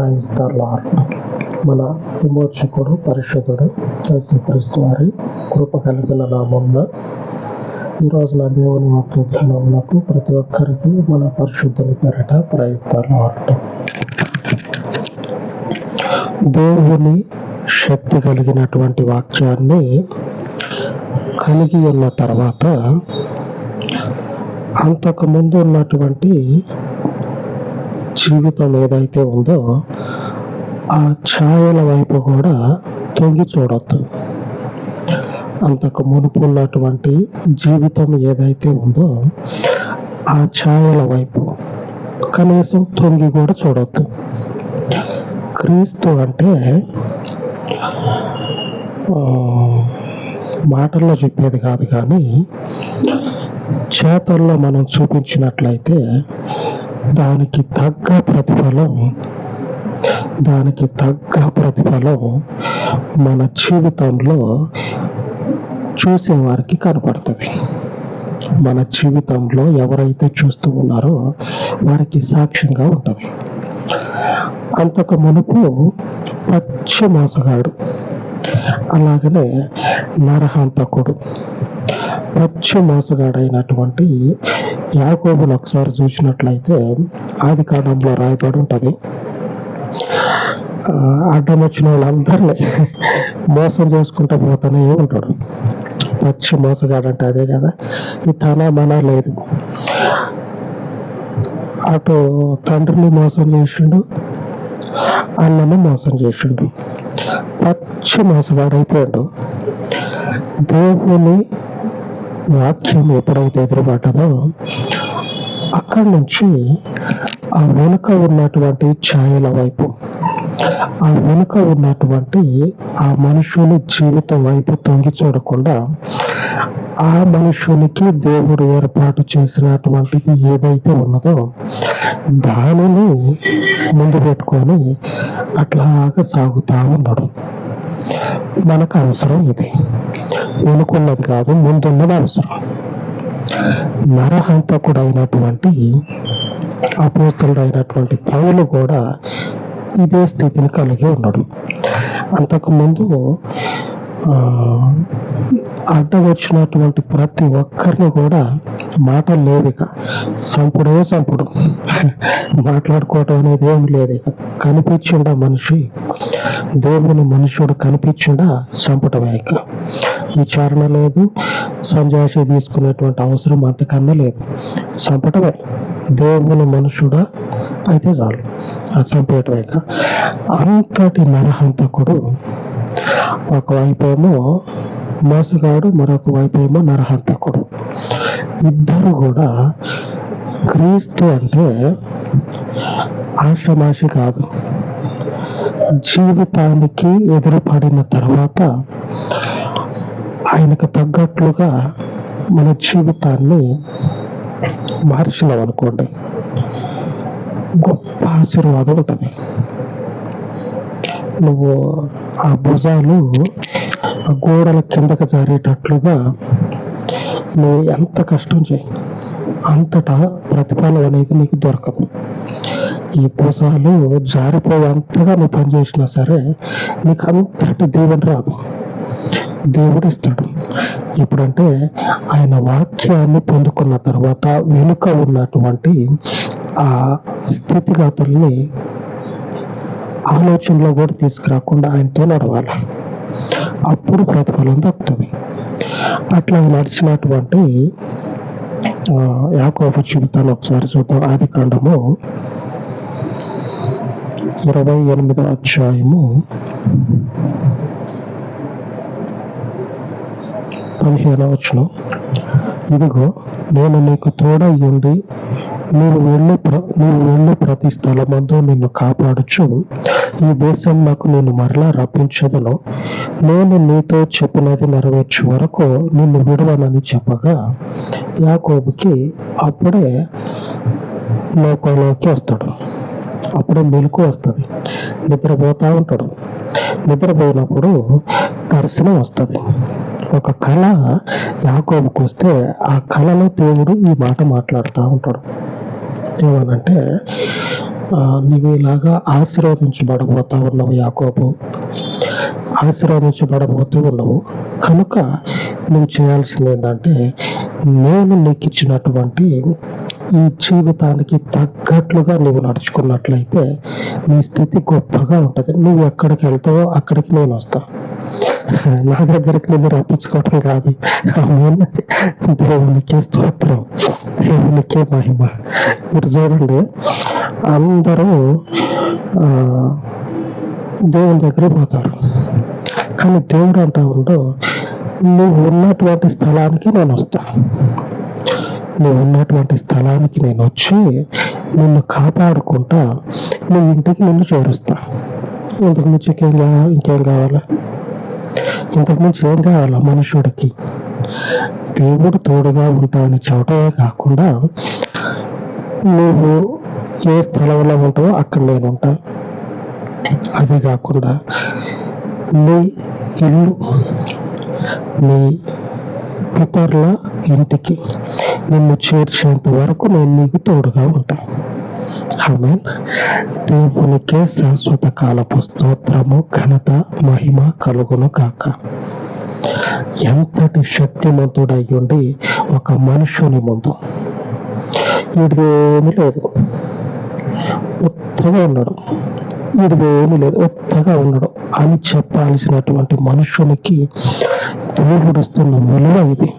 క్రైస్తలార్ మన విమోచకుడు పరిశుద్ధుడు యేసుక్రీస్తు వారి కృప కలిగిన నామంలో ఈరోజు నా దేవుని వాక్య ధ్యానములకు ప్రతి ఒక్కరికి మన పరిశుద్ధుని పేరట ప్రయిస్తారు దేవుని శక్తి కలిగినటువంటి వాక్యాన్ని కలిగి ఉన్న తర్వాత అంతకుముందు ఉన్నటువంటి జీవితం ఏదైతే ఉందో ఆ ఛాయల వైపు కూడా తొంగి చూడొద్దు. అంతకు మునుపు ఉన్నటువంటి జీవితం ఏదైతే ఉందో ఆ ఛాయల వైపు కనీసం తొంగి కూడా చూడొద్దు. క్రీస్తు అంటే మాటల్లో చెప్పేది కాదు కానీ చేతల్లో మనం చూపించినట్లయితే దానికి తగ్గ ప్రతిఫలం దానికి తగ్గ ప్రతిఫలం మన జీవితంలో చూసేవారికి కనపడుతుంది. మన జీవితంలో ఎవరైతే చూస్తూ ఉన్నారో వారికి సాక్ష్యంగా ఉంటుంది. అంతకు మునుపు పచ్చి మోసగాడు అలాగనే నరహంతకుడు పచ్చి మోసగాడైనటువంటి యాకోబును ఒకసారి చూసినట్లయితే ఆది కాలంలో రాయబడి ఉంటుంది. అడ్డం వచ్చిన వాళ్ళందరినీ మోసం చేసుకుంటూ పోతూనే ఉంటాడు. పచ్చి మోసగాడంటే అదే కదా. ఈ తన మన లేదు అటు తండ్రిని మోసం చేసిండు అన్నను మోసం చేసిండు. పచ్చి మోసగాడైపోయాడు. దేవుని వాక్యం ఎప్పుడైతే ఎదురుబాటదో అక్కడి నుంచి ఆ వెనుక ఉన్నటువంటి ఛాయల వైపు ఆ వెనుక ఉన్నటువంటి ఆ మనుషుని జీవితం వైపు తొంగి చూడకుండా ఆ మనుషునికి దేవుడు ఏర్పాటు చేసినటువంటిది ఏదైతే ఉన్నదో దానిని ముందు పెట్టుకొని అట్లాగా సాగుతా ఉన్నాడు. మనకు అవసరం ఇది. వెనుకున్నది కాదు ముందున్నది అవసరం. నరహంతకుడైనటువంటి అయినటువంటి అయినటువంటి పౌలు కూడా ఇదే స్థితిని కలిగి ఉన్నాడు. అంతకుముందు ఆ, వచ్చినటువంటి ప్రతి ఒక్కరిని కూడా మాటలు లేవు ఇక సంపుడే సంపుడు. మాట్లాడుకోవటం అనేది ఏమి లేదు ఇక. కనిపించిండా మనిషి? దేవుని మనుషుడు కనిపించిండా చంపటమే ఇక. విచారణ లేదు. సంజాషి తీసుకునేటువంటి అవసరం అంతకన్నా లేదు. చంపటమే దేవుని మనుషుడా అయితే చాలు. ఆ చంపేయటమే ఇక. అంతటి నరహంతకుడు ఒకవైపేమో మోసగాడు మరొక వైపు ఏమో నరహంతకుడు. ఇద్దరు కూడా క్రీస్తు అంటే ఆషమాషి కాదు. జీవితానికి ఎదురుపడిన తర్వాత ఆయనకు తగ్గట్లుగా మన జీవితాన్ని మార్చినాం అనుకోండి. గొప్ప ఆశీర్వాదం ఉంటుంది. నువ్వు ఆ భుజాలు ఆ గోడల కిందకి జారేటట్లుగా నువ్వు ఎంత కష్టం చేయి. అంతటా ప్రతిఫలం అనేది నీకు దొరకదు. ఈ భుజాలు జారిపోయేంతగా నువ్వు పని చేసినా సరే నీకు అంతటి దీవెన రాదు. దేవుడు ఇస్తాడు ఇప్పుడంటే ఆయన వాక్యాన్ని పొందుకున్న తర్వాత వెనుక ఉన్నటువంటి ఆ స్థితిగతుల్ని ఆలోచనలో కూడా తీసుకురాకుండా ఆయనతో నడవాలి. అప్పుడు ప్రతిఫలం దక్కుతుంది. అట్లా నడిచినటువంటి ఆ, యాకోబు జీవితాన్ని ఒకసారి చూద్దాం. ఆది కాండము ఇరవై ఎనిమిదో అధ్యాయము పదిహేనవ వచనం. ఇదిగో నేను నీకు తోడై ఉండి నీవు వెళ్ళి ప్ర నీవు వెళ్ళి ప్రతి స్థలమందు నిన్ను కాపాడుచు. ఈ దేశం నాకు నేను మరలా రప్పించదను. నేను నీతో చెప్పినది నెరవేర్చే వరకు నిన్ను విడవనని చెప్పగా యాకోబుకి అప్పుడే లోకంలోకి వస్తాడు. అప్పుడే మెలకు వస్తుంది. నిద్రపోతా ఉంటాడు. నిద్రపోయినప్పుడు దర్శనం వస్తుంది. ఒక కళ యాకోబుకు వస్తే ఆ కళలో దేవుడు ఈ మాట మాట్లాడుతూ ఉంటాడు. ఏమనంటే ఆ, నీవు ఇలాగా ఆశీర్వదించబడబోతా ఉన్నావు యాకోబు. ఆశీర్వదించబడబోతూ ఉన్నావు కనుక నువ్వు చేయాల్సింది ఏంటంటే నేను నీకు ఇచ్చినటువంటి ఈ జీవితానికి తగ్గట్లుగా నువ్వు నడుచుకున్నట్లయితే నీ స్థితి గొప్పగా ఉంటుంది. నువ్వు ఎక్కడికి వెళ్తావో అక్కడికి నేను వస్తా. నా దగ్గరికి నువ్వు రప్పించుకోవటం కాదు. దేవునికి స్తోత్రం దేవునికి మహిమ. మీరు చూడండి అందరూ ఆ, దేవుని దగ్గర పోతారు. కానీ దేవుడు అంటా ఉందో నువ్వు ఉన్నటువంటి స్థలానికి నేను వస్తా. నువ్వు ఉన్నటువంటి స్థలానికి నేను వచ్చి నిన్ను కాపాడుకుంటా నీ ఇంటికి నిన్ను చేరుస్తా. ఇంతకు మించి ఇంకేం కావాలా ఇంకేం కావాలా? ఇంతకు మించి ఏం కావాలా మనుషుడికి? దేవుడు తోడుగా ఉంటావని చెప్పడమే కాకుండా నువ్వు ఏ స్థలంలో ఉంటావో అక్కడ నేను ఉంటా. అదే కాకుండా మీ ఇల్లు మీ పితరుల ఇంటికి నిన్ను చేర్చేంత వరకు నేను మీకు తోడుగా ఉంటాను. ఆమె దేవునికే శాశ్వత కాలపు స్తోత్రము ఘనత మహిమ కలుగును కాక ఎంతటి శక్తిమంతుడై ఉండి ఒక మనుషుని ముందు. ఇదేమి లేదు. ఉత్తగా ఉన్నాడు. వీడిదేమీ లేదు. ఒత్తగా ఉండడం అని చెప్పాల్సినటువంటి మనుషునికి దేవుడిస్తున్న విలువ ఇది.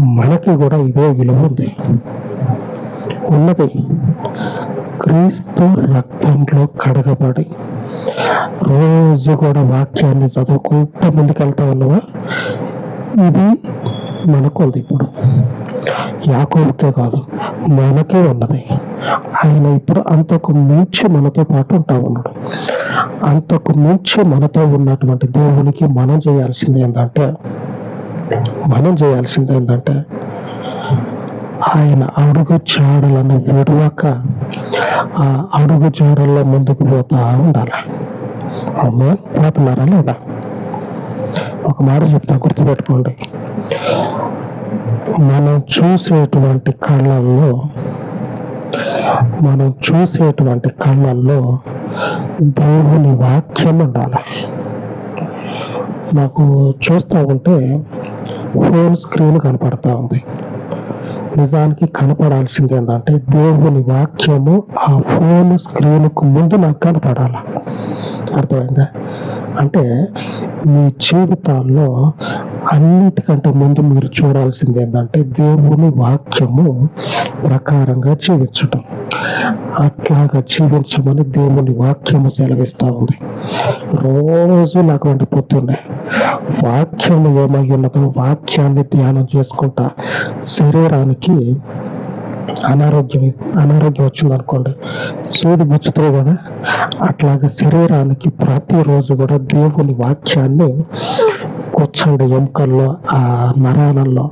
మనకి కూడా ఇదే విలువ ఉంది. ఉన్నది క్రీస్తు రక్తంలో కడగబడి రోజు కూడా వాక్యాన్ని చదువుకుంటూ ముందుకెళ్తా ఉన్నావా? ఇది మనకు ఉంది ఇప్పుడు. యాకోబుకే కాదు మనకే ఉన్నది. ఆయన ఇప్పుడు అంతకు మించి మనతో పాటు ఉంటా ఉన్నాడు. అంతకు మించి మనతో ఉన్నటువంటి దేవునికి మనం చేయాల్సింది ఏంటంటే మనం చేయాల్సింది ఏంటంటే ఆయన అడుగు చాడలను విడవక ఆ అడుగు చాడల్లో ముందుకు పోతా ఉండాలి. అమ్మా పోతున్నారా లేదా? ఒక మాట చెప్తా గుర్తుపెట్టుకోండి. మనం చూసేటువంటి కళ్ళల్లో మనం చూసేటువంటి కళ్ళల్లో దేవుని వాక్యం ఉండాలి. నాకు చూస్తూ ఉంటే ఫోన్ స్క్రీన్ కనపడతా ఉంది. నిజానికి కనపడాల్సింది ఏంటంటే దేవుని వాక్యము ఆ ఫోన్ స్క్రీన్కు ముందు నాకు కనపడాలి. అర్థమైందా? అంటే మీ జీవితాల్లో అన్నిటికంటే ముందు మీరు చూడాల్సింది ఏంటంటే దేవుని వాక్యము ప్రకారంగా జీవించటం. అట్లాగా జీవించమని దేవుని వాక్యము సెలవిస్తూ ఉంది. రోజు నాకు వంటి పొద్దున్నే వాక్యము ఏమై ఉన్నదో వాక్యాన్ని ధ్యానం చేసుకుంటా శరీరానికి అనారోగ్యం అనారోగ్యం వచ్చింది అనుకోండి. సూది గుచ్చుతాయి కదా అట్లాగా శరీరానికి ప్రతిరోజు కూడా దేవుని వాక్యాన్ని కూర్చోండి ఎముకల్లో ఆ నరాలలో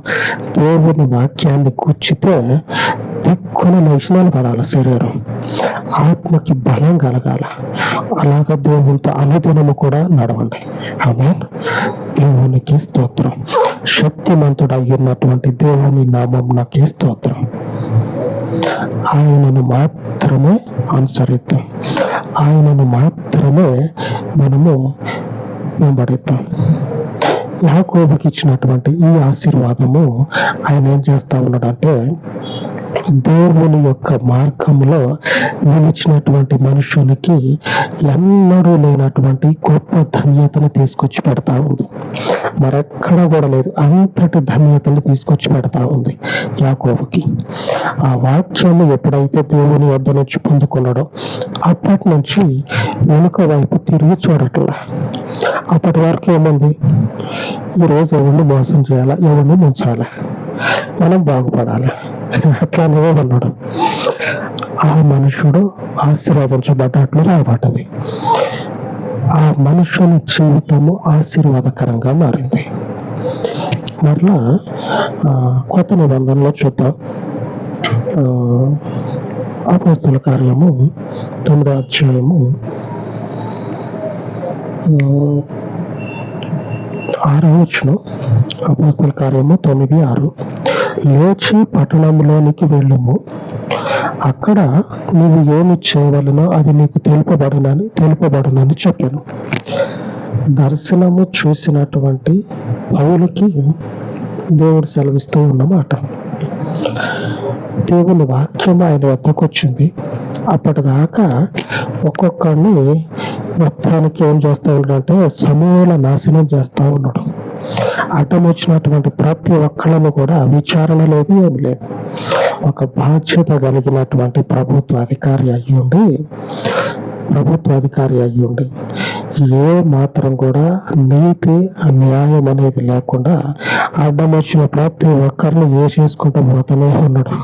దేవుని వాక్యాన్ని కూర్చితే దిక్కున నైషణాలు పడాలి శరీరం. ఆత్మకి బలం కలగాల. అలాగ దేవునితో అనుదినము కూడా నడవండి. ఆమె దేవునికి స్తోత్రం. శక్తిమంతుడు అయ్యున్నటువంటి దేవుని నామం నాకే స్తోత్రం. ఆయనను మాత్రమే అనుసరిద్దాం ఆయనను మాత్రమే మనము వెంబడిద్దాం. యాకోబుకి ఇచ్చినటువంటి ఈ ఆశీర్వాదము ఆయన ఏం చేస్తా ఉన్నాడంటే దేవుని యొక్క మార్గంలో నిలిచినటువంటి మనుషునికి ఎన్నడూ లేనటువంటి గొప్ప ధన్యతను తీసుకొచ్చి పెడతా ఉంది. మరెక్కడ కూడా లేదు. అంతటి ధన్యతను తీసుకొచ్చి పెడతా ఉంది యాకోబుకి. ఆ వాక్యాన్ని ఎప్పుడైతే దేవుని వద్ద నుంచి పొందుకున్నాడో అప్పటి నుంచి వెనుక వైపు తిరిగి చూడట్లా. అప్పటి వరకు ఏముంది? ఈరోజు ఎవరిని మోసం చేయాలా? ఎవరిని ముంచాలా? మనం బాగుపడాలి? అట్లానే ఉన్నాడు. ఆ మనుషుడు ఆశీర్వదించబడ్డట్లు రాబడ్డది. ఆ మనుషుని జీవితము ఆశీర్వాదకరంగా మారింది. మరలా కొత్త నిబంధనలో చూద్దాం. అపస్తుల కార్యము తొమ్మిదో అధ్యాయము ఆరో వచ్చిన అపస్తుల కార్యము తొమ్మిది ఆరు. లేచి పట్టణంలోనికి వెళ్ళము. అక్కడ నీవు ఏమి చేయవలనో అది నీకు తెలుపబడనని తెలుపబడనని చెప్పాను. దర్శనము చూసినటువంటి పౌలకి దేవుడు సెలవిస్తూ ఉన్నమాట. దేవుని వాక్యం ఆయన వద్దకు వచ్చింది అప్పటిదాకా ఒక్కొక్కడిని మొత్తానికి ఏం చేస్తూ ఉన్నాడంటే సమూల నాశనం చేస్తూ ఉన్నాడు. అడ్డం వచ్చినటువంటి ప్రతి ఒక్కళ్ళను కూడా విచారణ లేదు ఏమి లేదు. ఒక బాధ్యత కలిగినటువంటి ప్రభుత్వ అధికారి అయ్యి ఉండి ప్రభుత్వ అధికారి అయ్యుండి ఉండి ఏ మాత్రం కూడా నీతి న్యాయం అనేది లేకుండా అడ్డం వచ్చిన ప్రతి ఒక్కరిని ఏ చేసుకుంటూ పోతూనే ఉన్నాడు.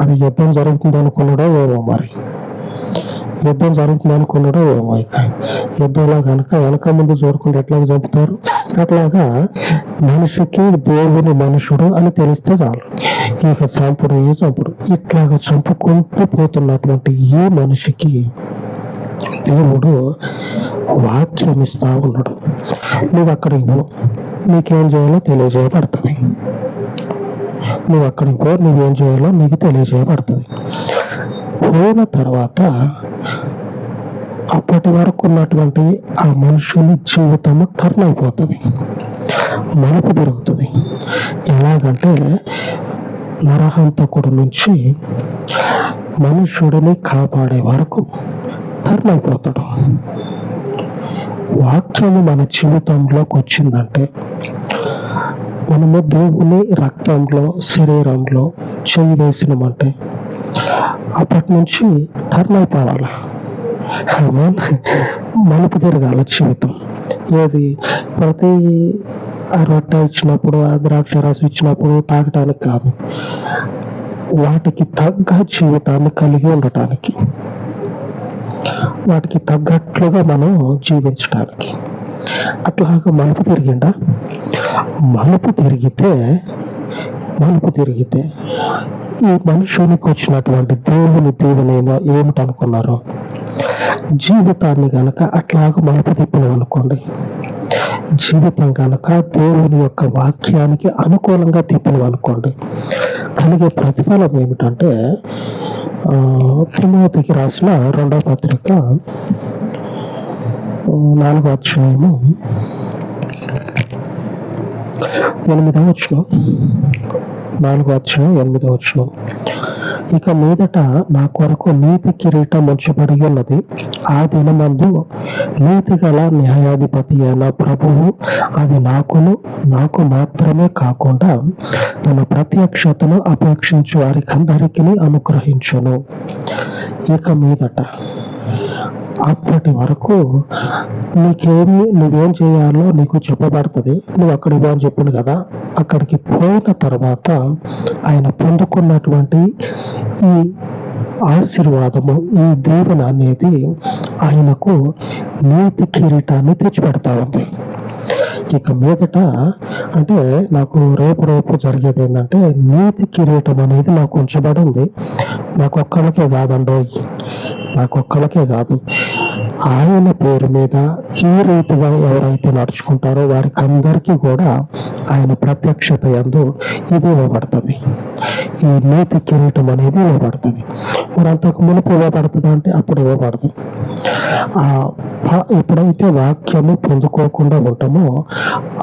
అది యుద్ధం జరుగుతుంది అనుకున్నాడో ఏమో మరి. యుద్ధం జరుగుతుంది అనుకున్నాడు యుద్ధంలో కనుక వెనక ముందు చూడకుండా ఎట్లాగ చంపుతారు? అట్లాగా మనిషికి దేవుని మనుషుడు అని తెలిస్తే చాలు. ఇక చంపుడు ఏ చంపుడు. ఇట్లాగ చంపుకుంటూ పోతున్నటువంటి ఏ మనిషికి దేవుడు వాక్యం ఇస్తా ఉన్నాడు. నువ్వు అక్కడికి పో. నీకేం చేయాలో తెలియజేయబడుతుంది. నువ్వు అక్కడికి పో. నువ్వేం చేయాలో నీకు తెలియజేయబడుతుంది. పోయిన తర్వాత అప్పటి వరకు ఉన్నటువంటి ఆ మనుషుని జీవితము టర్న్ అయిపోతుంది మలుపు పెరుగుతుంది ఎలాగంటే నరహంతకుడు నుంచి మనుషుడిని కాపాడే వరకు టర్న్ అయిపోతాడు వాక్యము మన జీవితంలోకి వచ్చిందంటే మనము దేవుని రక్తంలో శరీరంలో చేయి వేసినామంటే అప్పటి నుంచి టర్న్ అయిపోవాలి మలుపు తిరగాల జీవితం ఏది? ప్రతి ఆ రొట్టె ఇచ్చినప్పుడు ఆ ద్రాక్ష రసం ఇచ్చినప్పుడు తాగటానికి కాదు. వాటికి తగ్గ జీవితాన్ని కలిగి ఉండటానికి. వాటికి తగ్గట్లుగా మనం జీవించడానికి అట్లాగా మలుపు తిరిగిందా? మలుపు తిరిగితే మలుపు తిరిగితే ఈ మనుషునికి వచ్చినటువంటి దేవుని దేవుని ఏమో ఏమిటనుకున్నారు? జీవితాన్ని గనక అట్లాగ మలుపు తిప్పినాం అనుకోండి. జీవితం కనుక దేవుని యొక్క వాక్యానికి అనుకూలంగా తిప్పినాం అనుకోండి. కలిగే ప్రతిఫలం ఏమిటంటే ఆ, తిమోతికి రాసిన రెండవ పత్రిక నాలుగో అధ్యాయము ఎనిమిదవ వచ్చిన నాలుగో అధ్యాయం ఎనిమిదవ వచ్చిన ఇక మీదట నా కొరకు నీతి కిరీటం ఉంచబడి ఉన్నది. ఆ దినమందు నీతి గల న్యాయాధిపతి అయిన ప్రభువు అది నాకును నాకు మాత్రమే కాకుండా తన ప్రత్యక్షతను అపేక్షించు వారికందరికీ అనుగ్రహించును. ఇక మీదట అప్పటి వరకు నీకేమి నువ్వేం చేయాలో నీకు చెప్పబడుతుంది. నువ్వు అక్కడికి పో అని చెప్పింది కదా. అక్కడికి పోయిన తర్వాత ఆయన పొందుకున్నటువంటి ఈ ఆశీర్వాదము ఈ దీవెన అనేది ఆయనకు నీతి కిరీటాన్ని తెచ్చిపెడతా ఉంది. ఇక మీదట అంటే నాకు రేపు రేపు జరిగేది ఏంటంటే నీతి కిరీటం అనేది నాకు ఉంచబడి ఉంది. నాకు ఒక్కళ్ళకే కాదండో నాకు ఒక్కళ్ళకే కాదు. ఆయన పేరు మీద ఈ రీతిగా ఎవరైతే నడుచుకుంటారో వారికి అందరికీ కూడా ఆయన ప్రత్యక్షత యందు ఇది ఇవ్వబడుతుంది. ఈ నీతి కిరీటం అనేది ఇవ్వబడుతుంది. మరి అంతకు మునుపు ఇవ్వబడుతుంది అంటే అప్పుడు ఇవ్వబడదు. ఆ ఎప్పుడైతే వాక్యము పొందుకోకుండా ఉంటామో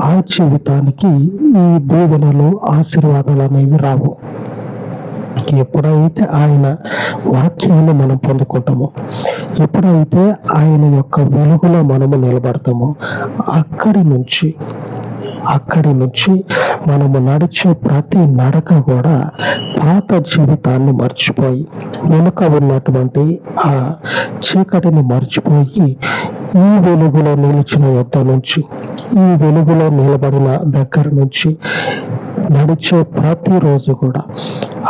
ఆ జీవితానికి ఈ దీవెనలు ఆశీర్వాదాలు అనేవి రావు. ఎప్పుడైతే ఆయన వాక్యాన్ని మనం పొందుకుంటామో ఎప్పుడైతే ఆయన యొక్క వెలుగులో మనము నిలబడతామో అక్కడి నుంచి అక్కడి నుంచి మనము నడిచే ప్రతి నడక కూడా పాత జీవితాన్ని మర్చిపోయి వెనుక ఉన్నటువంటి ఆ చీకటిని మర్చిపోయి ఈ వెలుగులో నిలిచిన యొద్ద నుంచి ఈ వెలుగులో నిలబడిన దగ్గర నుంచి నడిచే ప్రతిరోజు కూడా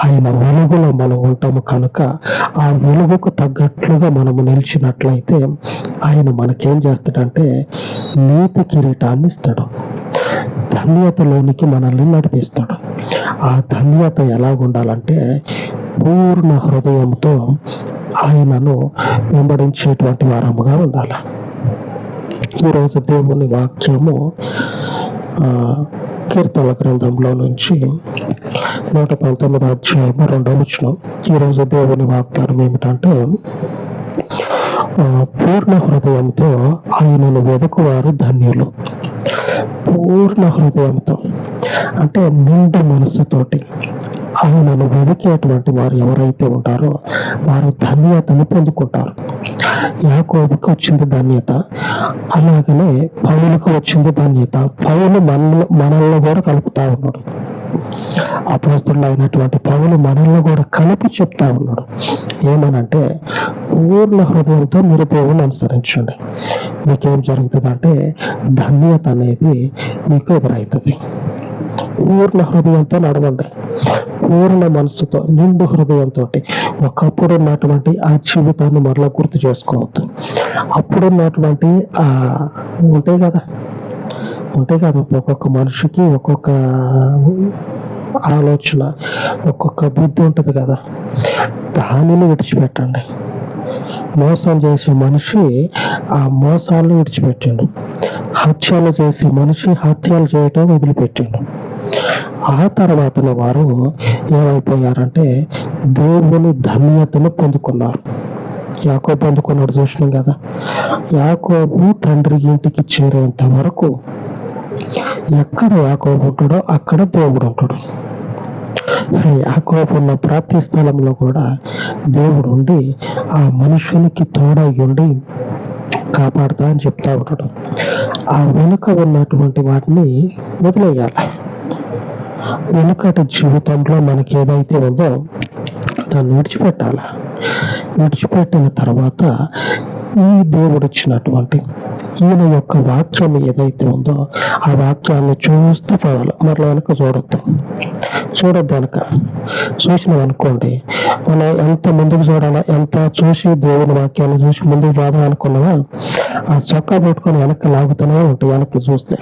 ఆయన వెలుగులో మనం ఉంటాము కనుక ఆ వెలుగుకు తగ్గట్లుగా మనము నిలిచినట్లయితే ఆయన మనకేం చేస్తాడంటే నీతి కిరీటాన్ని ఇస్తాడు. ధన్యతలోనికి మనల్ని నడిపిస్తాడు. ఆ ధన్యత ఎలా ఉండాలంటే పూర్ణ హృదయంతో ఆయనను వెంబడించేటువంటి వారముగా ఉండాలి. ఈరోజు దేవుని వాక్యము కీర్తన గ్రంథంలో నుంచి నూట పంతొమ్మిది అధ్యాయము రెండవ వచనం. ఈరోజు దేవుని వాగ్దానం ఏమిటంటే ఆ, పూర్ణ హృదయంతో ఆయనను వెదకువారు ధన్యులు. పూర్ణ హృదయంతో. అంటే నిండు మనస్సుతోటి ఆయనను వెదికేటువంటి వారు ఎవరైతే ఉంటారో వారు ధన్యతను పొందుకుంటారు. యాకోబుకి వచ్చింది ధన్యత. అలాగనే పౌలకు వచ్చింది ధన్యత. పౌలు మన మనల్లో కూడా కలుపుతా ఉన్నాడు. అపోస్తులు అయినటువంటి పౌలు మనల్ని కూడా కలిపి చెప్తా ఉన్నాడు. ఏమనంటే పూర్ణ హృదయంతో మీరు దేవుని అనుసరించండి. మీకేం జరుగుతుంది అంటే ధన్యత అనేది మీకు ఎదురవుతుంది పూర్ణ హృదయంతో నడవండి. పూర్ణ మనసుతో నిండు హృదయంతో ఒకప్పుడు ఉన్నటువంటి ఆ జీవితాన్ని మరలా గుర్తు చేసుకోవద్దు. అప్పుడున్నటువంటి ఆ ఉంటాయి కదా. ఉంటాయి కదా ఒక్కొక్క మనిషికి ఒక్కొక్క ఆలోచన ఒక్కొక్క బుద్ధి ఉంటుంది కదా. దానిని విడిచిపెట్టండి. మోసం చేసే మనిషి ఆ మోసాలను విడిచిపెట్టాడు. హత్యలు చేసే మనిషి హత్యలు చేయటం వదిలిపెట్టాడు. ఆ తర్వాత వారు ఏమైపోయారంటే దేవుని ధన్యతను పొందుకున్నారు. యాకోబు పొందుకున్నాడు చూసినాం కదా. యాకోబు తండ్రి ఇంటికి చేరేంత వరకు ఎక్కడ యాకోబు ఉంటాడో అక్కడ దేవుడు ఉంటాడు. యాకోబు ఉన్న ప్రాప్తి స్థలంలో కూడా దేవుడు ఉండి ఆ మనుషునికి తోడై ఉండి కాపాడుతా అని చెప్తా ఉంటాడు. ఆ వెనుక ఉన్నటువంటి వాటిని వదిలేయాలి. వెనుకటి జీవితంలో మనకి ఏదైతే ఉందో దాన్ని విడిచిపెట్టాలి? విడిచిపెట్టిన తర్వాత ఈ దేవుడు ఇచ్చినటువంటి ఈయన యొక్క వాక్యం ఏదైతే ఉందో ఆ వాక్యాన్ని చూస్తూ పోవాలి. మరలా వెనక చూడొద్దు. చూడొద్దు వెనక. చూసినాం అనుకోండి మనం ఎంత ముందుకు చూడాలా? ఎంత చూసి దేవుని వాక్యాన్ని చూసి ముందుకు రాదా అనుకున్నావా ఆ చొక్కా పెట్టుకొని వెనక్కి లాగుతూనే ఉంటాయి వెనక్కి చూస్తే.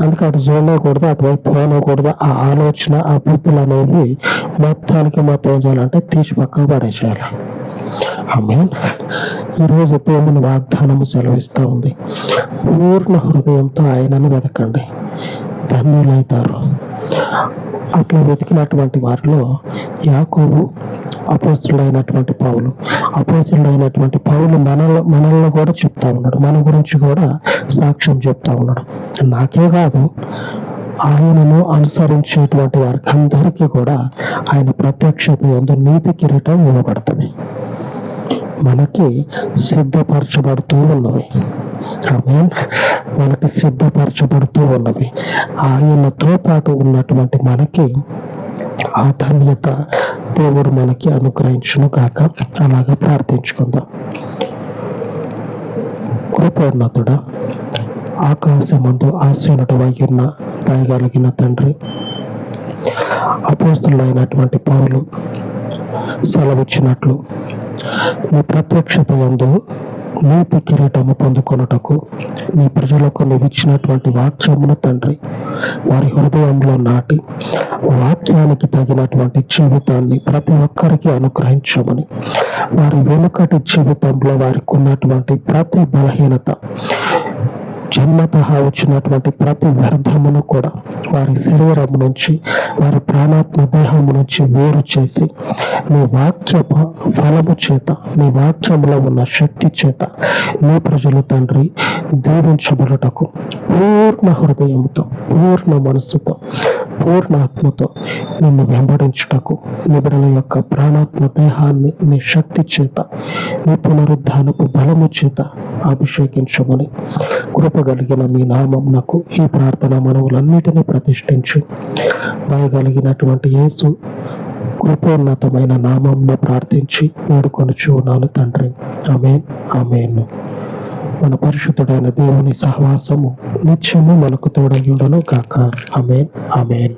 అందుకే అటు చూడకూడదు అటువైపు పోనకూడదు ఆ ఆలోచన ఆ బుద్ధులు అనేవి మొత్తానికి మొత్తం ఏం చేయాలంటే తీసి పక్కన పడేసేయాలి. ఆమె ఈరోజు దేవుని వాగ్దానము సెలవిస్తూ ఉంది. పూర్ణ హృదయంతో ఆయనను వెతకండి. ధన్యులైతారు. అట్లా వెతికినటువంటి వారిలో యాకోబు అపోస్తుడైనటువంటి పౌలు. అపోస్తుడైనటువంటి పౌలు మన మనల్ని కూడా చెప్తా ఉన్నాడు. మన గురించి కూడా సాక్ష్యం చెప్తా ఉన్నాడు. నాకే కాదు ఆయనను అనుసరించేటువంటి వారికి అందరికీ కూడా ఆయన ప్రత్యక్షత ఎందు నీతి కిరీటం ఇవ్వబడుతుంది. మనకి సిద్ధపరచబడుతూ ఉన్నవి. ఆమె మనకి సిద్ధపరచబడుతూ ఉన్నవి. ఆయనతో పాటు ఉన్నటువంటి మనకి ఆ ధన్యత దేవుడు మనకి అనుగ్రహించును కాక అలాగా ప్రార్థించుకుందాం. కృపోన్నతుడా ఆకాశమందు ఆశీనుడు ఉన్న దయగలిగిన తండ్రి అపోస్తులైనటువంటి పౌరులు సెలవిచ్చినట్లు నీ ప్రత్యక్షత యందు నీతి కిరీటము పొందుకొనుటకు నీ ప్రజలకు నీవు వాక్యమును తండ్రి వారి హృదయంలో నాటి వాక్యానికి తగినటువంటి జీవితాన్ని ప్రతి ఒక్కరికి అనుగ్రహించమని వారి వెనుకటి జీవితంలో వారికి ఉన్నటువంటి ప్రతి బలహీనత జన్మత వచ్చినటువంటి ప్రతి వ్యర్థమును కూడా వారి శరీరం నుంచి వారి ప్రాణాత్మ దేహం నుంచి వేరు చేసి మీ వాక్య ఫలము చేత మీ వాక్యంలో ఉన్న శక్తి చేత మీ ప్రజలు తండ్రి దీవించబడుటకు పూర్ణ హృదయముతో పూర్ణ మనస్సుతో పూర్ణాత్మతో నిన్ను వెంబడించుటకు నిబిడల యొక్క ప్రాణాత్మ దేహాన్ని నీ శక్తి చేత నీ పునరుద్ధానపు బలము చేత అభిషేకించమని కృపగలిగిన మీ నామం నాకు ఈ ప్రార్థన మనవులన్నిటినీ ప్రతిష్ఠించి. దయగలిగినటువంటి యేసు కృపోన్నతమైన నామంన ప్రార్థించి వేడుకొని చూడాలి తండ్రి. ఆమె ఆమెన్. మన పరిశుద్ధుడైన దేవుని సహవాసము నిత్యము మనకు తోడయుండును కాక అమేన్ అమేన్